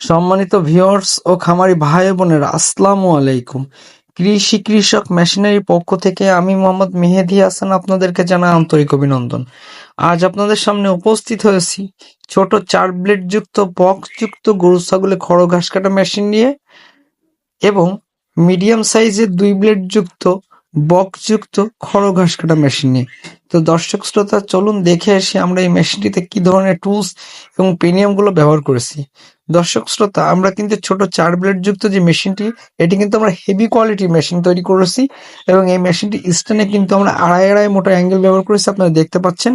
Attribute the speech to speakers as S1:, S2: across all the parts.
S1: সম্মানিত ভিউয়ার্স ও খামারি ভাই বোনেরা, আসসালামু আলাইকুম। কৃষি কৃষক মেশিনারি পক্ষ থেকে আমি মোহাম্মদ মেহেদি হাসান আপনাদেরকে জানা আন্তরিক অভিনন্দন। আজ আপনাদের সামনে উপস্থিত হয়েছি ছোট চার ব্লেড যুক্ত বক্স যুক্ত গরু ছাগলের খড় ঘাস কাটা মেশিন নিয়ে এবং মিডিয়াম সাইজের দুই ব্লেড যুক্ত বক্স যুক্ত খড় ঘাস কাটা মেশিন নিয়ে। তো দর্শক শ্রোতা, চলুন দেখে আসি আমরা এই মেশিনটিতে কি ধরনের টুলস এবং প্রিমিয়ামগুলো ব্যবহার করেছি। দর্শক শ্রোতা, আমরা কিন্তু ছোট চার ব্লেড যুক্ত যে মেশিনটি, এটি কিন্তু আমরা হেভি কোয়ালিটির মেশিন তৈরি করেছি এবং এই মেশিনটি স্ট্যান্ডে কিন্তু আমরা আড়াই আড়াই মোটা অ্যাঙ্গেল ব্যবহার করেছি, আপনারা দেখতে পাচ্ছেন।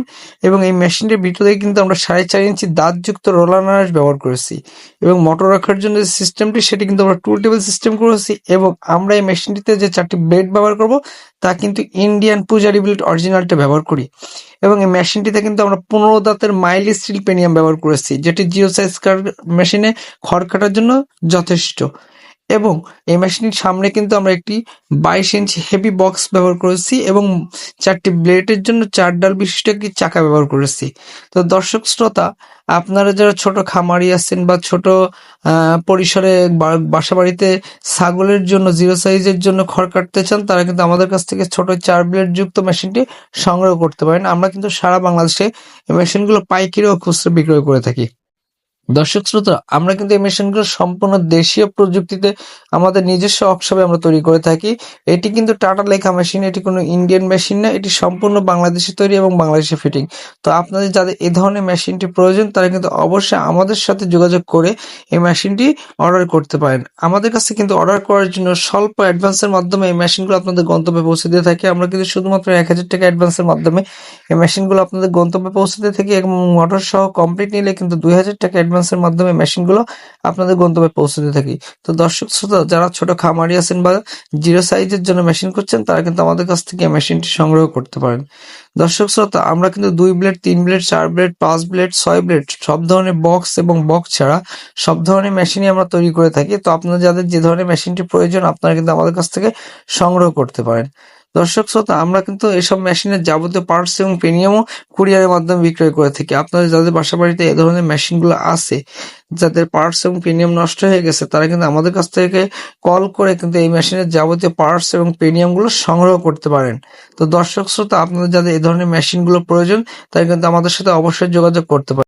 S1: এবং এই মেশিনটির ভিতরে কিন্তু আমরা সাড়ে চার ইঞ্চি দাঁতযুক্ত রোলার নারাজ ব্যবহার করেছি এবং মোটর রাখার জন্য যে সিস্টেমটি সেটি কিন্তু আমরা টুল টেবিল সিস্টেম করেছি এবং আমরা এই মেশিনটিতে যে চারটি ব্লেড ব্যবহার করব, তা কিন্তু ইন্ডিয়ান পূজারি ব্লেড অরিজিনালটা ব্যবহার করি। এবং এই মেশিনটিতে কিন্তু আমরা পনেরো দাঁতের মাইল স্টিল পেনিয়াম ব্যবহার করেছি, যেটি জিও সাইজ মেশিনে খড় কাটার জন্য যথেষ্ট। এবং এই মেশিনটির সামনে কিন্তু আমরা একটি বাইশ ইঞ্চ হেভি বক্স ব্যবহার করেছি এবং চারটি ব্লেডের জন্য চার ডাল বিশিষ্ট একটি চাকা ব্যবহার করেছি। তো দর্শক শ্রোতা, আপনারা যারা ছোট খামারি আছেন বা ছোট পরিসরে বাসা বাড়িতে ছাগলের জন্য জিরো সাইজের জন্য খড় কাটতে চান, তারা কিন্তু আমাদের কাছ থেকে ছোট চার ব্লেড যুক্ত মেশিনটি সংগ্রহ করতে পারেন। আমরা কিন্তু সারা বাংলাদেশে মেশিনগুলো পাইকারি ও খুচরা বিক্রয় করে থাকি। দর্শক শ্রোতা, আমরা কিন্তু এই মেশিনগুলো সম্পূর্ণ দেশীয় প্রযুক্তিতে আমাদের নিজস্ব ওয়ার্কশপে আমরা তৈরি করে থাকি। এটি কিন্তু টাটা লেখা মেশিন, এটি কোনো ইন্ডিয়ান মেশিন না, এটি সম্পূর্ণ বাংলাদেশে তৈরি এবং বাংলাদেশে ফিটিং। তো আপনাদের যাদের এই ধরনের মেশিনটি প্রয়োজন, তারা কিন্তু অবশ্যই আমাদের সাথে যোগাযোগ করে এই মেশিনটি অর্ডার করতে পারেন। আমাদের কাছে কিন্তু অর্ডার করার জন্য স্বল্প অ্যাডভান্সের মাধ্যমে এই মেশিনগুলো আপনাদের গন্তব্যে পৌঁছে দিয়ে থাকি। আমরা কিন্তু শুধুমাত্র এক হাজার টাকা অ্যাডভান্সের মাধ্যমে এই মেশিনগুলো আপনাদের গন্তব্যে পৌঁছে দিয়ে থাকি এবং মোটর সহ কমপ্লিট নিলে কিন্তু দুই হাজার টাকা অ্যাডভান্সের মাধ্যমে মেশিনগুলো আপনাদের গন্তব্যে পৌঁছে দিয়ে থাকি। তো দর্শক শ্রোতা, যারা ছোট খামারি আছেন বা জিরো সাইজের জন্য মেশিন করছেন তারা কিন্তু আমাদের কাছ থেকে মেশিনটি সংগ্রহ করতে পারেন। দর্শক শ্রোতা, আমরা কিন্তু দুই ব্লেড তিন ব্লেড চার ব্লেড পাঁচ ব্লেড ছয় ব্লেড সব ধরনের বক্স এবং বক্স ছাড়া সব ধরনের মেশিনই আমরা তৈরি করে থাকি। তো আপনারা যাদের যে ধরনের মেশিনটি প্রয়োজন, আপনারা কিন্তু আমাদের কাছ থেকে সংগ্রহ করতে পারেন। দর্শক শ্রোতা, আমরা কিন্তু এসব মেশিনের যাবতীয় পার্টস এবং প্রিমিয়ামও কুরিয়ারের মাধ্যমে বিক্রয় করে থাকি। আপনাদের যাদের বাসা বাড়িতে এ ধরনের মেশিনগুলো আছে, যাদের পার্টস এবং প্রিমিয়াম নষ্ট হয়ে গেছে, তারা কিন্তু আমাদের কাছ থেকে কল করে কিন্তু এই মেশিনের যাবতীয় পার্টস এবং প্রিমিয়ামগুলো সংগ্রহ করতে পারেন। তো দর্শক শ্রোতা, আপনাদের যাদের এই ধরনের মেশিনগুলো প্রয়োজন, তারা কিন্তু আমাদের সাথে অবশ্যই যোগাযোগ করতে পারেন।